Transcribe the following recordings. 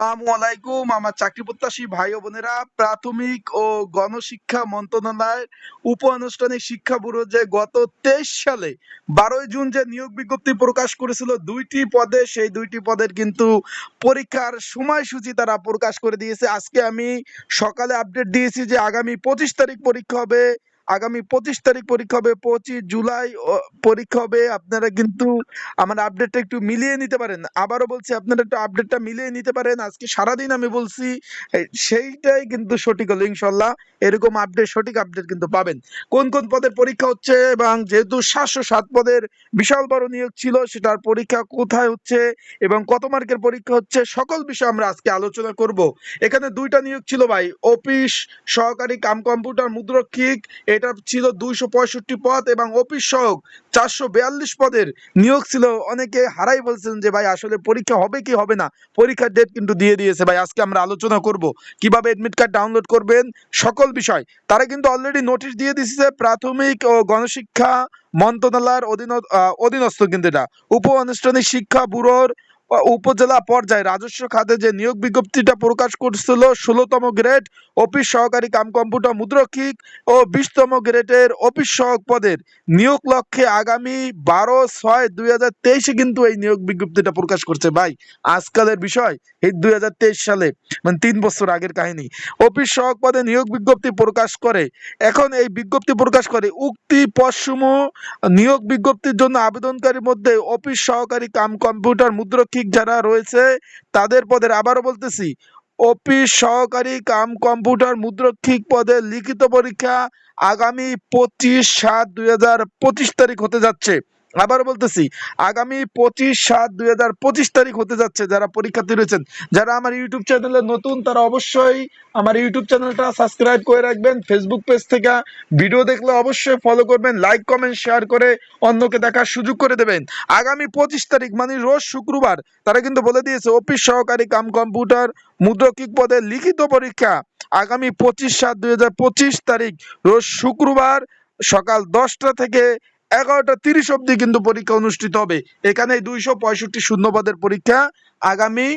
আমার চাকরি প্রত্যাশী ভাই বোনেরা। প্রাথমিক ও গণশিক্ষা উপ আনুষ্ঠানিক শিক্ষা ব্যুরো যে গত তেইশ সালে বারোই জুন যে নিয়োগ বিজ্ঞপ্তি প্রকাশ করেছিল, দুইটি পদে, সেই দুইটি পদের কিন্তু পরীক্ষার সময়সূচি তারা প্রকাশ করে দিয়েছে। আজকে আমি সকালে আপডেট দিয়েছি যে আগামী পঁচিশ তারিখ পরীক্ষা হবে। আগামী পঁচিশ তারিখ পরীক্ষা হবে, পঁচিশ জুলাই পরীক্ষা হবে। আপনারা কিন্তু আমার আপডেটটা একটু মিলিয়ে নিতে পারেন। আবারও বলছি, আপনারা একটু আপডেটটা মিলিয়ে নিতে পারেন। আজকে সারাদিন আমি বলছি সেইটাই কিন্তু সঠিক হলো, ইনশাল্লাহ। এরকম আপডেট সঠিক আপডেট কিন্তু পাবেন। কোন কোন পদের পরীক্ষা হচ্ছে এবং যেহেতু সাতশো সাত পদের বিশাল বড় নিয়োগ ছিল, সেটার পরীক্ষা কোথায় হচ্ছে এবং কত মার্কের পরীক্ষা হচ্ছে, সকল বিষয় আমরা আজকে আলোচনা করব। এখানে দুইটা নিয়োগ ছিল ভাই। অফিস, সহকারী কাম কম্পিউটার, মুদ্রক্ষিক এটা ছিল দুইশো পঁয়ষট্টি পদ এবং অফিস সহক চারশো বিয়াল্লিশ পদের নিয়োগ ছিল। অনেকে হারাই বলছেন যে, ভাই, আসলে পরীক্ষা হবে কি হবে না? পরীক্ষার ডেট কিন্তু দিয়ে দিয়েছে। ভাই, আজকে আমরা আলোচনা করব। কীভাবে এডমিট কার্ড ডাউনলোড করবেন? সকল বিষয়। তারা কিন্তু অলরেডি নোটিশ দিয়ে দিয়েছে। প্রাথমিক ও গণশিক্ষা মন্ত্রণালয়ের অধীন অধীনস্থ কিন্তু এটা। উপ আনুষ্ঠানিক শিক্ষা ব্যুরোর উপজেলা পর্যায়ে রাজস্ব খাতে যে নিয়োগ বিজ্ঞপ্তিটা প্রকাশ করছিল, ষোলোতম গ্রেড অফিস সহকারী কাম কম্পিউটার মুদ্রক্ষিক ও বিশতম গ্রেডের অফিস সহক পদের নিয়োগ লক্ষ্যে আগামী বারো ছয় দুই হাজার তেইশে কিন্তু এই নিয়োগ বিজ্ঞপ্তিটা প্রকাশ করছে। ভাই, আজকালের বিষয় এই দুই হাজার তেইশ সালে মানে তিন বছর আগের কাহিনী। অফিস সহক পদে নিয়োগ বিজ্ঞপ্তি প্রকাশ করে, এখন এই বিজ্ঞপ্তি প্রকাশ করে উক্তি পদসমূহ নিয়োগ বিজ্ঞপ্তির জন্য আবেদনকারীর মধ্যে অফিস সহকারী কাম কম্পিউটার মুদ্রক্ষিক যারা রয়েছে, তাদের পদের আবারও বলতেছি, অফিস সহকারী কাম কম্পিউটার মুদ্রক্ষিক পদে লিখিত পরীক্ষা আগামী পঁচিশ সাত দুই হাজার পঁচিশ তারিখ হতে যাচ্ছে। আবার বলতেছি, আগামী পঁচিশ সাত দুই হাজার পঁচিশ তারিখ হতে যাচ্ছে যারা পরীক্ষার্থী রয়েছেন। যারা আমার ইউটিউব চ্যানেলে নতুন, তারা অবশ্যই আমার ইউটিউব চ্যানেলটা সাবস্ক্রাইব করে রাখবেন। ফেসবুক পেজ থেকে ভিডিও দেখলে অবশ্যই ফলো করবেন লাইক কমেন্ট শেয়ার করে অন্যকে দেখার সুযোগ করে দেবেন। আগামী পঁচিশ তারিখ মানে রোজ শুক্রবার, তারা কিন্তু বলে দিয়েছে অফিস সহকারী কাম কম্পিউটার মুদ্রকিক পদে লিখিত পরীক্ষা আগামী পঁচিশ সাত দুই তারিখ, রোজ শুক্রবার সকাল দশটা থেকে এগারোটা তিরিশ অব্দি কিন্তু পরীক্ষা অনুষ্ঠিত হবে। এখানে দুইশো পঁয়ষট্টি শূন্যপদের পরীক্ষা আগামী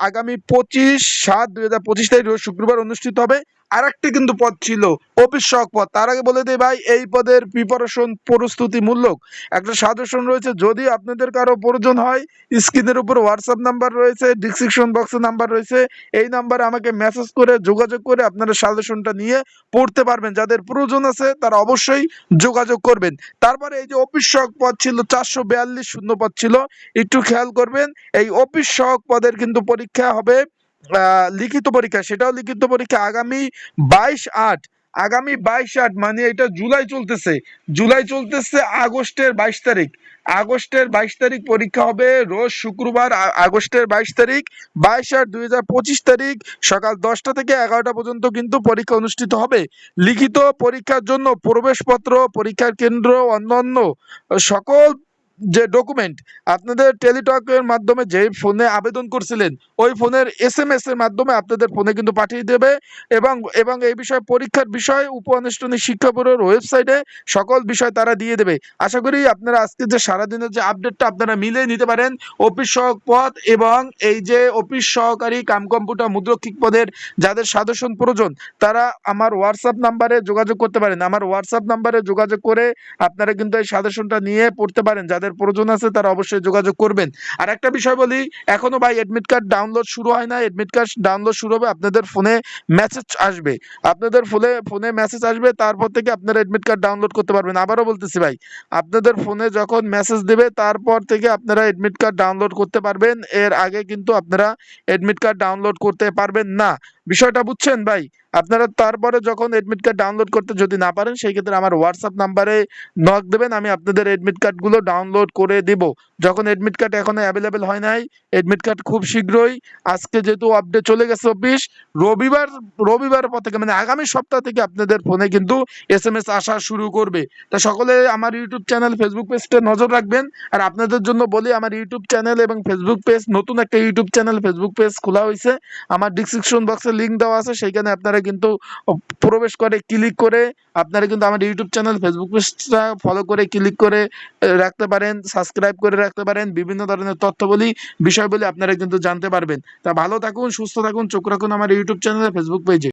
আগামী পঁচিশ সাত দুই হাজার পঁচিশ তারিখ শুক্রবার অনুষ্ঠিত হবে। আর একটি কিন্তু পদ ছিল অফিস সহক পদ। তার আগে বলে দেই ভাই, এই পদের প্রিপারেশন প্রস্তুতিমূলক একটা সাজেশন রয়েছে। যদি আপনাদের কারও প্রয়োজন হয় স্ক্রিনের উপর হোয়াটসঅ্যাপ নাম্বার রয়েছে ডিসক্রিপশন বক্সে নাম্বার রয়েছে, এই নাম্বারে আমাকে মেসেজ করে, যোগাযোগ করে আপনারা সাজেশনটা নিয়ে পড়তে পারবেন। যাদের প্রয়োজন আছে, তারা অবশ্যই যোগাযোগ করবেন। তারপরে এই যে অফিস সহক পদ ছিল, চারশো বিয়াল্লিশ শূন্য পদ ছিল। একটু খেয়াল করবেন, এই অফিস সহক পদের কিন্তু পরীক্ষা হবে লিখিত পরীক্ষা, সেটাও লিখিত পরীক্ষা আগামী বাইশ আট, আগামী বাইশ আট মানে এটা জুলাই চলতেছে জুলাই চলতেছে আগস্টের বাইশ তারিখ, আগস্টের বাইশ তারিখ পরীক্ষা হবে রোজ শুক্রবার আগস্টের বাইশ তারিখ, বাইশ আট দুই হাজার পঁচিশ তারিখ সকাল দশটা থেকে এগারোটা পর্যন্ত কিন্তু পরীক্ষা অনুষ্ঠিত হবে। লিখিত পরীক্ষার জন্য প্রবেশপত্র, পরীক্ষার কেন্দ্র, অন্যান্য সকল যে ডকুমেন্ট আপনাদের টেলিটকের মাধ্যমে যে ফোনে আবেদন করছিলেন, ওই ফোনের এস এম এস এর মাধ্যমে আপনাদের ফোনে কিন্তু পাঠিয়ে দেবে এবং এবং এই বিষয়ে পরীক্ষার বিষয় উপ আনুষ্ঠানিক শিক্ষা ব্যুরোর ওয়েবসাইটে সকল বিষয় তারা দিয়ে দেবে। আশা করি আপনারা আজকে যে সারাদিনের যে আপডেটটা আপনারা মিলিয়ে নিতে পারেন অফিস সহক পদ এবং এই যে অফিস সহকারী কাম কম্পিউটার মুদ্রক্ষিক পদের যাদের সাজেশন প্রয়োজন, তারা আমার হোয়াটসঅ্যাপ নাম্বারে যোগাযোগ করতে পারেন। আমার হোয়াটসঅ্যাপ নাম্বারে যোগাযোগ করে আপনারা কিন্তু এই সাজেশনটা নিয়ে পড়তে পারেন, যাদের প্রয়োজন আছে তারা অবশ্যই যোগাযোগ করবেন। আর একটা বিষয় বলি, এখনও ভাই এডমিট কার্ড ডাউনলোড শুরু হয় না এডমিট কার্ড ডাউনলোড শুরু হবে, আপনাদের ফোনে মেসেজ আসবে। আপনাদের ফোনে ফোনে মেসেজ আসবে, তারপর থেকে আপনারা এডমিট কার্ড ডাউনলোড করতে পারবেন। আবারও বলতেছি ভাই, আপনাদের ফোনে যখন মেসেজ দেবে, তারপর থেকে আপনারা এডমিট কার্ড ডাউনলোড করতে পারবেন। এর আগে কিন্তু আপনারা এডমিট কার্ড ডাউনলোড করতে পারবেন না। বিষয়টা বুঝছেন ভাই? আপনারা তারপরে যখন এডমিট কার্ড ডাউনলোড করতে যদি না পারেন, সেই ক্ষেত্রে আমার হোয়াটসঅ্যাপ নাম্বারে নক দেবেন, আমি আপনাদের এডমিট কার্ডগুলো ডাউনলোড করে দিব। যখন এডমিট কার্ড এখনও অ্যাভেলেবেল হয় নাই এডমিট কার্ড খুব শীঘ্রই আজকে যেহেতু আপডেট চলে গেছে অফিস রবিবার রবিবার পর থেকে মানে আগামী সপ্তাহ থেকে আপনাদের ফোনে কিন্তু এস এম এস আসা শুরু করবে। তা সকলে আমার ইউটিউব চ্যানেল ফেসবুক পেজটা নজর রাখবেন। আর আপনাদের জন্য বলি, আমার ইউটিউব চ্যানেল এবং ফেসবুক পেজ নতুন একটা ইউটিউব চ্যানেল ফেসবুক পেজ খোলা হয়েছে। আমার ডিসক্রিপশন বক্সে লিঙ্ক দেওয়া আছে, সেইখানে আপনারা কিন্তু প্রবেশ করে ক্লিক করে আপনারা কিন্তু আমার ইউটিউব চ্যানেল ফেসবুক পেজটা ফলো করে ক্লিক করে রাখতে পারেন সাবস্ক্রাইব করে রাখতে পারেন, বিভিন্ন ধরনের তথ্যবলী বিষয়গুলি আপনারা কিন্তু জানতে পারবেন। তা ভালো থাকুন, সুস্থ থাকুন, চোখ রাখুন আমার ইউটিউব চ্যানেল ফেসবুক পেজে